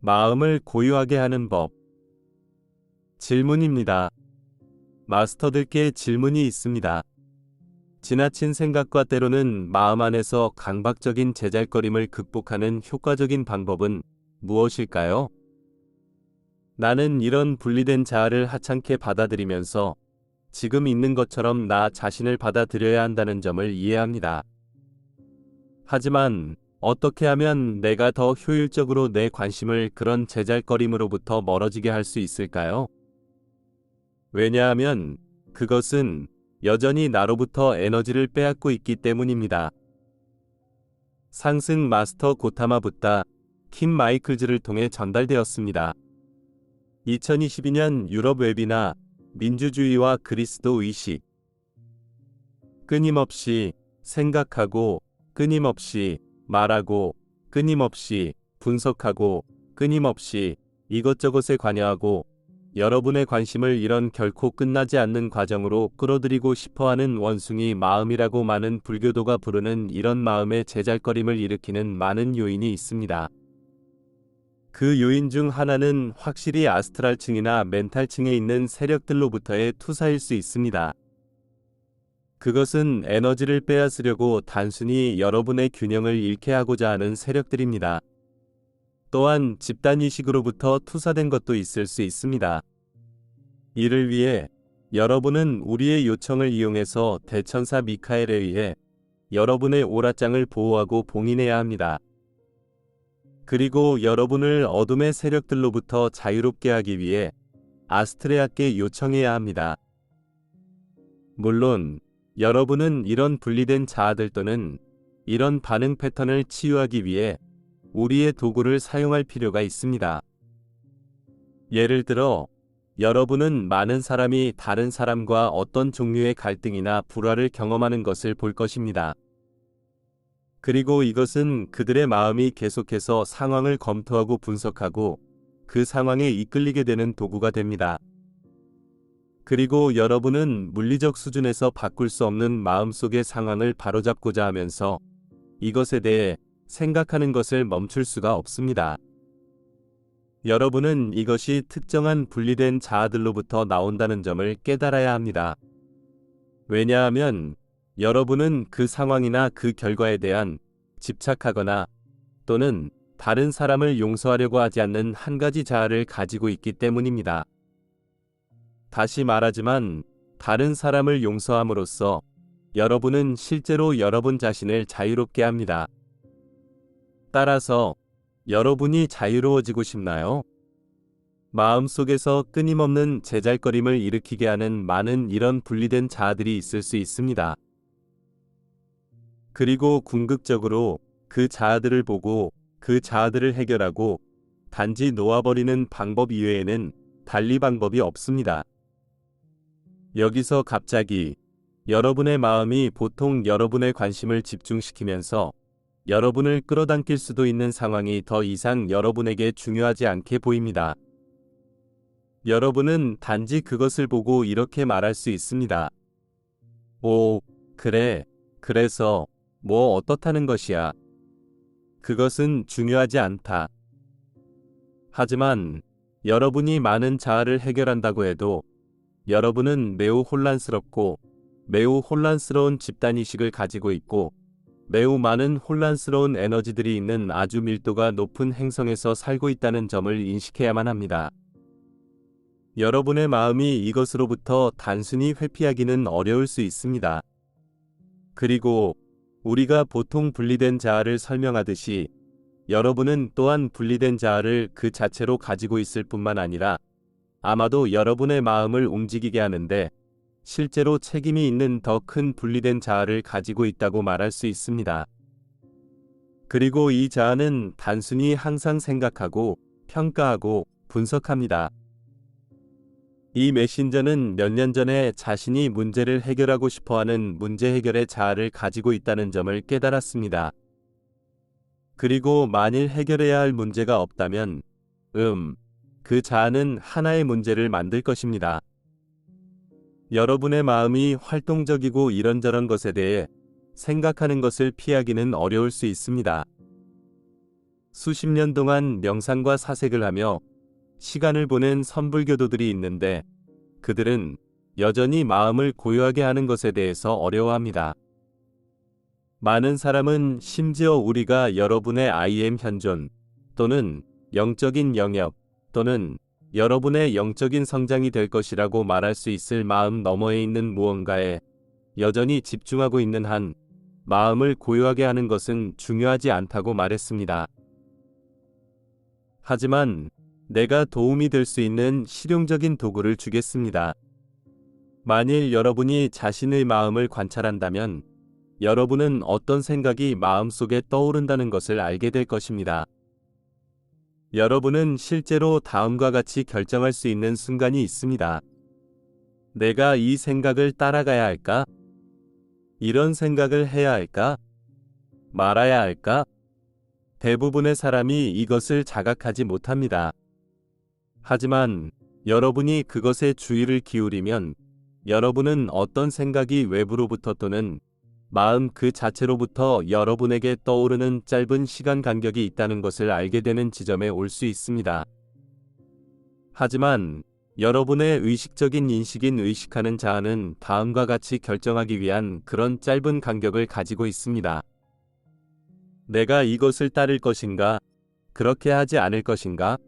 마음을 고요하게 하는 법. 질문입니다. 마스터들께 질문이 있습니다. 지나친 생각과 때로는 마음 안에서 강박적인 제잘거림을 극복하는 효과적인 방법은 무엇일까요? 나는 이런 분리된 자아를 하찮게 받아들이면서 지금 있는 것처럼 나 자신을 받아들여야 한다는 점을 이해합니다. 하지만 어떻게 하면 내가 더 효율적으로 내 관심을 그런 제잘거림으로부터 멀어지게 할 수 있을까요? 왜냐하면 그것은 여전히 나로부터 에너지를 빼앗고 있기 때문입니다. 상승 마스터 고타마 붓다 킴 마이클즈를 통해 전달되었습니다. 2022년 유럽 웹이나 민주주의와 그리스도 의식 끊임없이 생각하고 끊임없이 말하고 끊임없이 분석하고 끊임없이 이것저것에 관여하고 여러분의 관심을 이런 결코 끝나지 않는 과정으로 끌어들이고 싶어 하는 원숭이 마음이라고 많은 불교도가 부르는 이런 마음의 제잘거림을 일으키는 많은 요인이 있습니다. 그 요인 중 하나는 확실히 아스트랄층이나 멘탈층에 있는 세력들로부터의 투사일 수 있습니다. 그것은 에너지를 빼앗으려고 단순히 여러분의 균형을 잃게 하고자 하는 세력들입니다. 또한 집단이식으로부터 투사된 것도 있을 수 있습니다. 이를 위해 여러분은 우리의 요청을 이용해서 대천사 미카엘에 의해 여러분의 오라장을 보호하고 봉인해야 합니다. 그리고 여러분을 어둠의 세력들로부터 자유롭게 하기 위해 아스트레아께 요청해야 합니다. 물론 여러분은 이런 분리된 자아들 또는 이런 반응 패턴을 치유하기 위해 우리의 도구를 사용할 필요가 있습니다. 예를 들어 여러분은 많은 사람이 다른 사람과 어떤 종류의 갈등이나 불화를 경험하는 것을 볼 것입니다. 그리고 이것은 그들의 마음이 계속해서 상황을 검토하고 분석하고 그 상황에 이끌리게 되는 도구가 됩니다. 그리고 여러분은 물리적 수준에서 바꿀 수 없는 마음속의 상황을 바로잡고자 하면서 이것에 대해 생각하는 것을 멈출 수가 없습니다. 여러분은 이것이 특정한 분리된 자아들로부터 나온다는 점을 깨달아야 합니다. 왜냐하면 여러분은 그 상황이나 그 결과에 대한 집착하거나 또는 다른 사람을 용서하려고 하지 않는 한 가지 자아를 가지고 있기 때문입니다. 다시 말하지만 다른 사람을 용서함으로써 여러분은 실제로 여러분 자신을 자유롭게 합니다. 따라서 여러분이 자유로워지고 싶나요? 마음속에서 끊임없는 제잘거림을 일으키게 하는 많은 이런 분리된 자아들이 있을 수 있습니다. 그리고 궁극적으로 그 자아들을 보고 그 자아들을 해결하고 단지 놓아버리는 방법 이외에는 달리 방법이 없습니다. 여기서 갑자기 여러분의 마음이 보통 여러분의 관심을 집중시키면서 여러분을 끌어당길 수도 있는 상황이 더 이상 여러분에게 중요하지 않게 보입니다. 여러분은 단지 그것을 보고 이렇게 말할 수 있습니다. 오, 그래, 그래서, 뭐 어떻다는 것이야. 그것은 중요하지 않다. 하지만 여러분이 많은 자아를 해결한다고 해도 여러분은 매우 혼란스럽고 매우 혼란스러운 집단의식을 가지고 있고 매우 많은 혼란스러운 에너지들이 있는 아주 밀도가 높은 행성에서 살고 있다는 점을 인식해야만 합니다. 여러분의 마음이 이것으로부터 단순히 회피하기는 어려울 수 있습니다. 그리고 우리가 보통 분리된 자아를 설명하듯이 여러분은 또한 분리된 자아를 그 자체로 가지고 있을 뿐만 아니라 아마도 여러분의 마음을 움직이게 하는데 실제로 책임이 있는 더 큰 분리된 자아를 가지고 있다고 말할 수 있습니다. 그리고 이 자아는 단순히 항상 생각하고 평가하고 분석합니다. 이 메신저는 몇 년 전에 자신이 문제를 해결하고 싶어 하는 문제 해결의 자아를 가지고 있다는 점을 깨달았습니다. 그리고 만일 해결해야 할 문제가 없다면, 음, 그 자아는 하나의 문제를 만들 것입니다. 여러분의 마음이 활동적이고 이런저런 것에 대해 생각하는 것을 피하기는 어려울 수 있습니다. 수십 년 동안 명상과 사색을 하며 시간을 보낸 선불교도들이 있는데 그들은 여전히 마음을 고요하게 하는 것에 대해서 어려워합니다. 많은 사람은 심지어 우리가 여러분의 IM 현존 또는 영적인 영역 또는 여러분의 영적인 성장이 될 것이라고 말할 수 있을 마음 너머에 있는 무언가에 여전히 집중하고 있는 한 마음을 고요하게 하는 것은 중요하지 않다고 말했습니다. 하지만 내가 도움이 될 수 있는 실용적인 도구를 주겠습니다. 만일 여러분이 자신의 마음을 관찰한다면 여러분은 어떤 생각이 마음속에 떠오른다는 것을 알게 될 것입니다. 여러분은 실제로 다음과 같이 결정할 수 있는 순간이 있습니다. 내가 이 생각을 따라가야 할까? 이런 생각을 해야 할까? 말아야 할까? 대부분의 사람이 이것을 자각하지 못합니다. 하지만 여러분이 그것에 주의를 기울이면 여러분은 어떤 생각이 외부로부터 또는 마음 그 자체로부터 여러분에게 떠오르는 짧은 시간 간격이 있다는 것을 알게 되는 지점에 올 수 있습니다. 하지만 여러분의 의식적인 인식인 의식하는 자아는 다음과 같이 결정하기 위한 그런 짧은 간격을 가지고 있습니다. 내가 이것을 따를 것인가? 그렇게 하지 않을 것인가?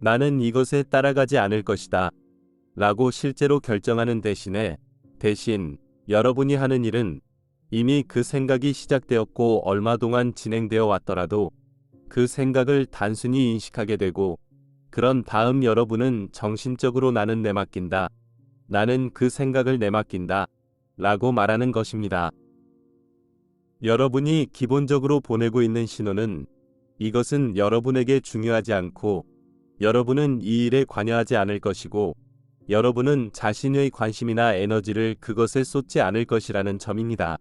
나는 이것에 따라가지 않을 것이다. 라고 실제로 결정하는 대신에 대신 여러분이 하는 일은 이미 그 생각이 시작되었고 얼마 동안 진행되어 왔더라도 그 생각을 단순히 인식하게 되고 그런 다음 여러분은 정신적으로 나는 내맡긴다. 나는 그 생각을 내맡긴다. 라고 말하는 것입니다. 여러분이 기본적으로 보내고 있는 신호는 이것은 여러분에게 중요하지 않고 여러분은 이 일에 관여하지 않을 것이고 여러분은 자신의 관심이나 에너지를 그것에 쏟지 않을 것이라는 점입니다.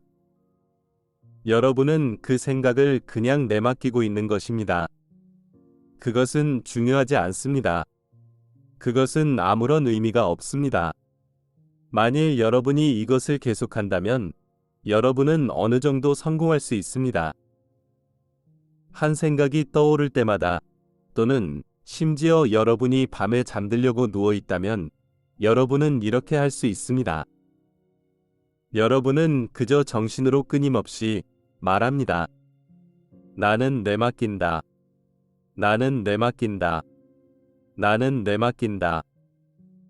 여러분은 그 생각을 그냥 내맡기고 있는 것입니다. 그것은 중요하지 않습니다. 그것은 아무런 의미가 없습니다. 만일 여러분이 이것을 계속한다면 여러분은 어느 정도 성공할 수 있습니다. 한 생각이 떠오를 때마다 또는 심지어 여러분이 밤에 잠들려고 누워 있다면 여러분은 이렇게 할 수 있습니다. 여러분은 그저 정신으로 끊임없이 말합니다. 나는 내맡긴다. 나는 내맡긴다. 나는 내맡긴다.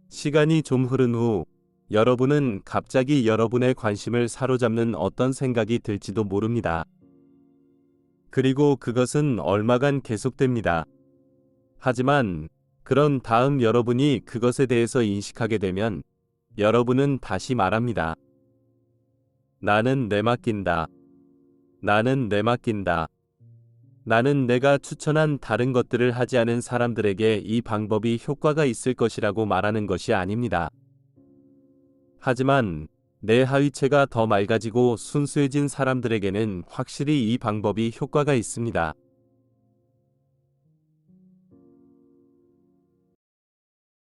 시간이 좀 흐른 후 여러분은 갑자기 여러분의 관심을 사로잡는 어떤 생각이 들지도 모릅니다. 그리고 그것은 얼마간 계속됩니다. 하지만 그런 다음 여러분이 그것에 대해서 인식하게 되면 여러분은 다시 말합니다. 나는 내맡긴다. 나는 내맡긴다. 나는 내가 추천한 다른 것들을 하지 않은 사람들에게 이 방법이 효과가 있을 것이라고 말하는 것이 아닙니다. 하지만 내 하위체가 더 맑아지고 순수해진 사람들에게는 확실히 이 방법이 효과가 있습니다.